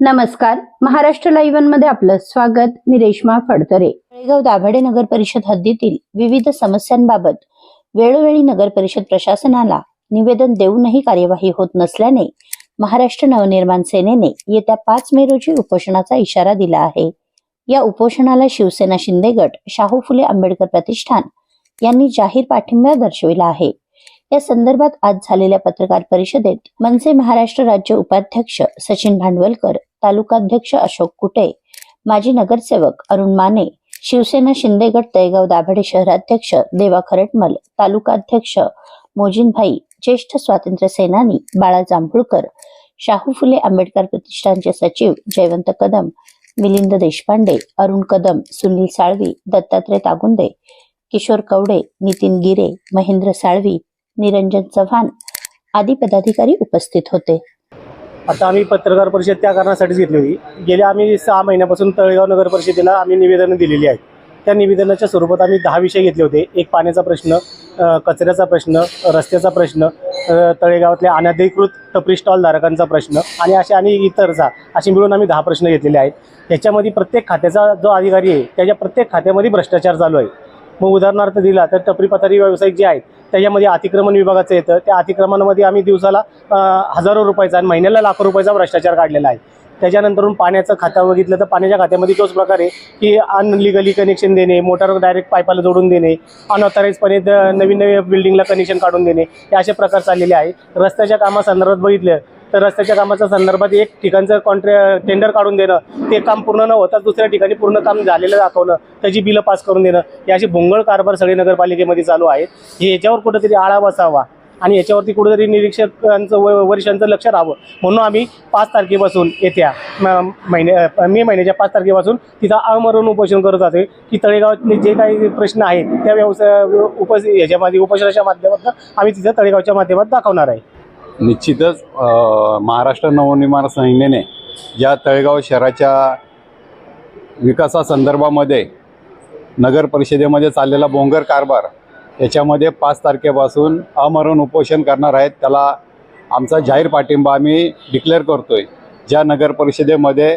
नमस्कार. महाराष्ट्र लाईव्हमध्ये आपलं स्वागत. मी रेश्मा फडतरे. तळेगाव दाभाडे नगर परिषद हद्दीतील विविध समस्यांबाबत वेळोवेळी नगर परिषद प्रशासनाला निवेदन देऊनही कार्यवाही होत नसल्याने महाराष्ट्र नवनिर्माण सेनेने येत्या पाच मे रोजी उपोषणाचा इशारा दिला आहे. या उपोषणाला शिवसेना शिंदे गट शाहू फुले आंबेडकर प्रतिष्ठान यांनी जाहीर पाठिंबा दर्शविला आहे. या संदर्भात आज झालेल्या पत्रकार परिषदेत मनसे महाराष्ट्र राज्य उपाध्यक्ष सचिन भांडवलकर तालुकाध्यक्ष अशोक कुटे माजी नगरसेवक अरुण माने शिवसेना शिंदेगड तळेगाव दाभाडे शहराध्यक्ष देवा खरटमल तालुकाध्यक्ष मोजिनभाई ज्येष्ठ स्वातंत्र्य सेनानी बाळा जांभुळकर शाहू फुले आंबेडकर प्रतिष्ठानचे सचिव जयवंत कदम मिलिंद देशपांडे अरुण कदम सुनील साळवी दत्तात्रय तागुंदे किशोर कवडे नितीन गिरे महेंद्र साळवी निरंजन चव्हाण आदी पदाधिकारी उपस्थित होते. आता आम्ही पत्रकार परिषद त्या कारणासाठीच घेतली होती. गेल्या आम्ही सहा महिन्यापासून तळेगाव नगर परिषदेला आम्ही निवेदनं दिलेली आहेत. त्या निवेदनाच्या स्वरूपात आम्ही दहा विषय घेतले होते. एक पाण्याचा प्रश्न कचऱ्याचा प्रश्न रस्त्याचा प्रश्न तळेगावातल्या अनधिकृत टपरी स्टॉलधारकांचा प्रश्न आणि असे आणि इतरचा असे मिळून आम्ही दहा प्रश्न घेतलेले आहेत. याच्यामध्ये प्रत्येक खात्याचा जो अधिकारी आहे त्याच्या प्रत्येक खात्यामध्ये भ्रष्टाचार चालू आहे. मग उदाहरणार्थ दिला तर टपरी पथारी व्यावसायिक जे आहेत त्याच्यामध्ये अतिक्रमण विभागाचं येतं. त्या अतिक्रमणामध्ये आम्ही दिवसाला हजारो रुपयाचा आणि महिन्याला लाखो रुपयाचा भ्रष्टाचार काढलेला आहे. त्याच्यानंतरून पाण्याचं खातं बघितलं तर पाण्याच्या खात्यामध्ये तोच प्रकार आहे की अनलिगली कनेक्शन देणे मोटर डायरेक्ट पाईपाला जोडून देणे अनऑथराईजपणे द- नवीन नवीन बिल्डिंगला कनेक्शन काढून देणे हे असे प्रकार चाललेले आहे. रस्त्याच्या कामासंदर्भात बघितलं तर रस्त्याच्या कामाच्या संदर्भात एक ठिकाणचं कॉन्ट्रॅ टेंडर काढून देणं ते काम पूर्ण न होता दुसऱ्या ठिकाणी पूर्ण काम झालेलं दाखवणं त्याची बिलं पास करून देणं हे असे भोंगळ कारभार सगळे नगरपालिकेमध्ये चालू आहे हे याच्यावर कुठंतरी आळा बसावा आणि याच्यावरती कुठेतरी निरीक्षकांचं व वरिष्ठांचं लक्ष राहावं. म्हणून आम्ही पाच तारखेपासून येत्या म- महिन्या मे महिन्याच्या पाच तारखेपासून तिथं आमरण उपोषण करत आहे की तळेगावातले जे काही प्रश्न आहेत त्या व्यवसाय उपस याच्यामध्ये उपोषणाच्या माध्यमातून आम्ही तिथं तळेगावच्या माध्यमात दाखवणार आहे. निश्चितच महाराष्ट्र नवनिर्माण सेनेने ज्या तळेगाव शहराच्या विकासासंदर्भामध्ये नगर परिषदेमध्ये चाललेला बोंगर कारभार याच्यामध्ये पाच तारखेपासून अमरण उपोषण करणार आहेत. त्याला आमचा जाहीर पाठिंबा आम्ही डिक्लेअर करतो आहे ज्या नगर परिषदेमध्ये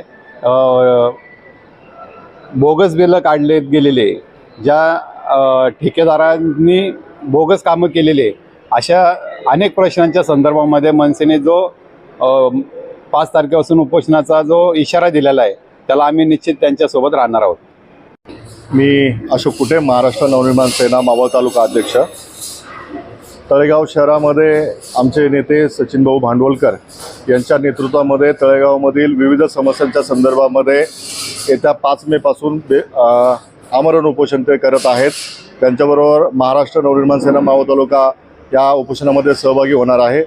बोगस बिलं काढले गेलेले ज्या ठेकेदारांनी बोगस कामं केलेले अशा अनेक प्रश्नांच्या संदर्भामध्ये मनसेने जो पाच तारखेपासून उपोषणाचा जो इशारा दिलेला आहे त्याला आम्ही निश्चित त्यांच्यासोबत राहणार आहोत. मी अशोक कुठे महाराष्ट्र नवनिर्माण सेना मावळ तालुका अध्यक्ष. तळेगाव शहरामध्ये आमचे नेते सचिन भाऊ भांडवलकर यांच्या नेतृत्वामध्ये तळेगावमधील विविध समस्यांच्या संदर्भामध्ये येत्या पाच मेपासून बे आमरण उपोषण ते करत आहेत. त्यांच्याबरोबर महाराष्ट्र नवनिर्माण सेना मावळ तालुका या उपोषणामध्ये सहभागी होणार आहे.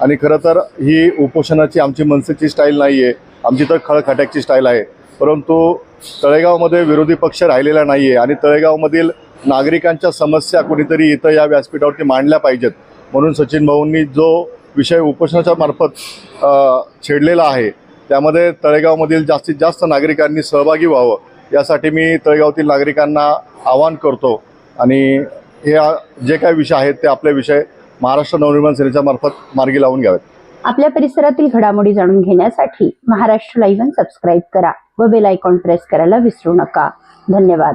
आणि खरं तर ही उपोषणाची आमची मनसेची स्टाईल नाही आहे आमची तर खळखट्याची स्टाईल आहे. परंतु तळेगावमध्ये विरोधी पक्ष राहिलेला नाही आहे आणि तळेगावमधील नागरिकांच्या समस्या कुणीतरी इथं या व्यासपीठावरती मांडल्या पाहिजेत. म्हणून सचिन भाऊंनी जो विषय उपोषणाच्या मार्फत छेडलेला आहे त्यामध्ये तळेगावमधील जास्तीत जास्त नागरिकांनी सहभागी व्हावं यासाठी मी तळेगावातील नागरिकांना आवाहन करतो. आणि हे जे काही विषय आहेत ते आपले विषय महाराष्ट्र नवनिर्माण सेनेच्या मार्फत मार्गी लावून घ्यावेत. आपल्या परिसरातील घडामोडी जाणून घेण्यासाठी महाराष्ट्र लाईव्ह सबस्क्राईब करा व बेल आयकॉन प्रेस करायला विसरू नका. धन्यवाद.